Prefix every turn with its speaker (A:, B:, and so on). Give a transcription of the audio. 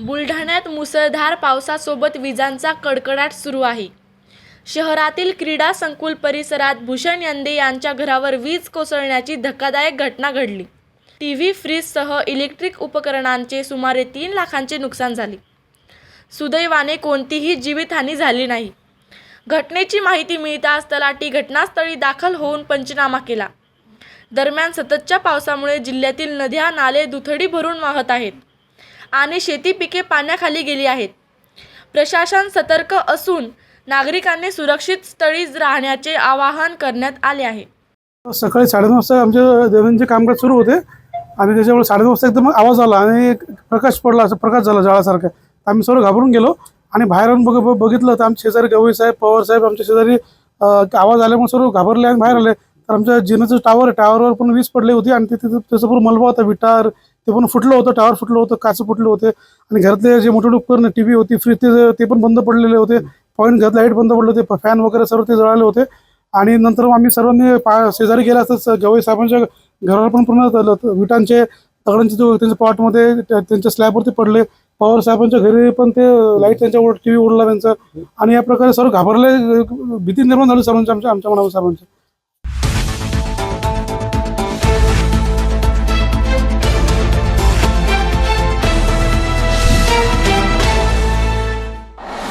A: बुलढाण्यात मुसळधार पावसासोबत विजांचा कडकडाट सुरू आहे. शहरातील क्रीडा संकुल परिसरात भूषण यंदे यांच्या घरावर वीज कोसळण्याची धक्कादायक घटना घडली. टी व्ही फ्रीजसह इलेक्ट्रिक उपकरणांचे सुमारे तीन लाखांचे नुकसान झाले. सुदैवाने कोणतीही जीवितहानी झाली नाही. घटनेची माहिती मिळताच तलाठी घटनास्थळी दाखल होऊन पंचनामा केला. दरम्यान सततच्या पावसामुळे जिल्ह्यातील नद्या नाले दुथडी भरून वाहत आहेत. आणि शेती पिके पाण्याखाली गेली आहेत. प्रशासन सतर्क असून नागरिकांनी सुरक्षित स्थळी राहण्याचे आवाहन करण्यात आले आहे.
B: सकाळी साडेनऊ वाजता आमचे दैनंदिन कामकाज सुरू होते. आणि त्याच्यामुळे साडेनऊ वाजता एकदम आवाज आला आणि एक प्रकाश पडला असं प्रकाश झाला जाळासारखा. आम्ही सर्व घाबरून गेलो आणि बाहेर बघ बघ- बघितलं तर आमचे शेजारी गवई साहेब पवार साहेब आमच्या शेजारी आवाज आल्यामुळे सर्व घाबरले आणि बाहेर आले. तर आमच्या जिनाचं टावर आहे. टावरवर पण वीज पडली होती आणि तिथे त्याचं पूर्ण मलबा होता विटार. ते पण फुटलं होतं टावर फुटलं होतं काच फुटले होते. आणि घरातले जे मोठे उपकरण टी व्ही होती फ्रीज ते ते पण बंद पडलेले होते. पॉईंट घरात लाइट बंद पडले होते फॅन वगैरे सर्व ते जळाले होते. आणि नंतर मग आम्ही सर्वांनी पा शेजारी गेला असताच गवई साहेबांच्या घरावर पण पूर्ण विटांचे दगडांचे जो त्यांच्या पॉटमध्ये त्या- त्यांच्या स्लॅबवरती पडले. पवार साहेबांच्या घरी पण ते लाइट त्यांच्या टी व्ही उडला त्यांचा आणि या प्रकारे सर्व घाबरले भीती निर्माण झाली सर्वांच्या आमच्या आमच्या मनावर सर्वांच्या